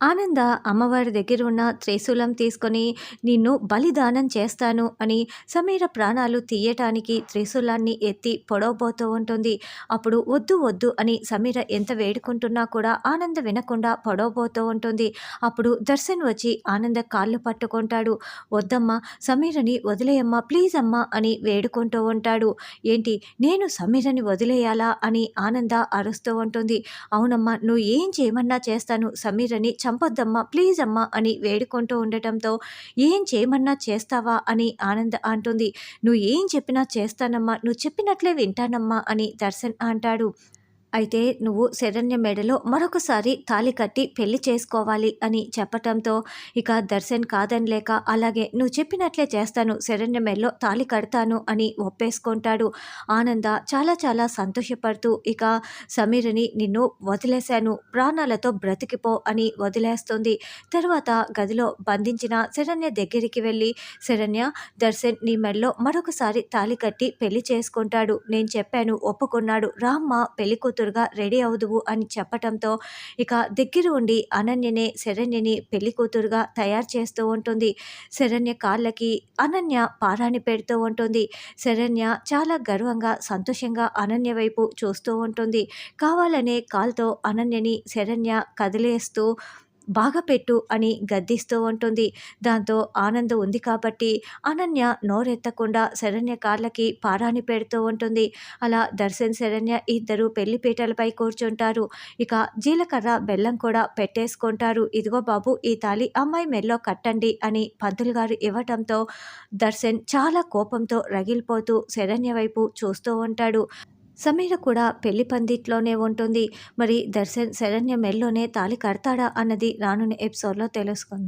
ఆనంద అమ్మవారి దగ్గర ఉన్న త్రిశూలం తీసుకొని నిన్ను బలిదానం చేస్తాను అని సమీర ప్రాణాలు తీయటానికి త్రిశూలాన్ని ఎత్తి పొడవబోతూ ఉంటుంది. అప్పుడు వద్దు వద్దు అని సమీర ఎంత వేడుకుంటున్నా కూడా ఆనంద వినకుండా పొడవబోతూ ఉంటుంది. అప్పుడు దర్శన్ వచ్చి ఆనంద కాళ్ళు పట్టుకుంటాడు. వద్దమ్మా సమీరని వదిలేయమ్మా ప్లీజ్ అమ్మా అని వేడుకుంటూ ఉంటాడు. ఏంటి నేను సమీరని వదిలేయాలా అని ఆనంద అరుస్తూ ఉంటుంది. అవునమ్మా నువ్వు ఏం చేయమన్నా చేస్తాను సమీరని చంపొద్దమ్మా ప్లీజ్ అమ్మా అని వేడుకుంటూ ఉండటంతో ఏం చేయమన్నా చేస్తావా? అని ఆనంద అంటుంది. నువ్వు ఏం చెప్పినా చేస్తానమ్మా నువ్వు చెప్పినట్లే వింటానమ్మా అని దర్శన్ అంటాడు. అయితే నువ్వు శరణ్య మెడలో మరొకసారి తాలి కట్టి పెళ్ళి చేసుకోవాలి అని చెప్పటంతో ఇక దర్శన్ కాదనిలేక అలాగే నువ్వు చెప్పినట్లే చేస్తాను శరణ్య మెడలో తాలి కడతాను అని ఒప్పేసుకుంటాడు. ఆనంద చాలా చాలా సంతోషపడుతూ ఇక సమీర్ని నిన్ను వదిలేశాను ప్రాణాలతో బ్రతికిపో అని వదిలేస్తుంది. తర్వాత గదిలో బంధించిన శరణ్య దగ్గరికి వెళ్ళి శరణ్య దర్శన్ నీ మెడలో మరొకసారి తాలి కట్టి పెళ్ళి చేసుకుంటాడు నేను చెప్పాను ఒప్పుకున్నాడు రామ్మ పెళ్ళి కూతురుగా రెడీ అవుదువు అని చెప్పటంతో ఇక దగ్గర ఉండి అనన్యనే శరణ్యని పెళ్ళి కూతురుగా తయారు చేస్తూ ఉంటుంది. శరణ్య కాళ్ళకి అనన్య పారాన్ని పెడుతూ ఉంటుంది. శరణ్య చాలా గర్వంగా సంతోషంగా అనన్య వైపు చూస్తూ ఉంటుంది. కావాలనే కాల్తో అనన్యని శరణ్య కదిలేస్తూ బాగా పెట్టు అని గద్దిస్తూ ఉంటుంది. దాంతో ఆనందం ఉంది కాబట్టి అనన్య నోరెత్తకుండా శరణ్య కాళ్ళకి పారాని పెడుతూ ఉంటుంది. అలా దర్శన్ శరణ్య ఇద్దరు పెళ్ళిపీటలపై కూర్చుంటారు. ఇక జీలకర్ర బెల్లం కూడా పెట్టేసుకుంటారు. ఇదిగో బాబు ఈ తాలి అమ్మాయి మెల్లో కట్టండి అని పంతులు గారు ఇవ్వటంతో దర్శన్ చాలా కోపంతో రగిలిపోతూ శరణ్య వైపు చూస్తూ ఉంటాడు. సమీర కూడా పెళ్ళి పందిట్లోనే ఉంటుంది. మరి దర్శన్ శరణ్య మెల్లోనే తాళి కడతాడా అన్నది రానున్న ఎపిసోడ్లో తెలుసుకుందాం.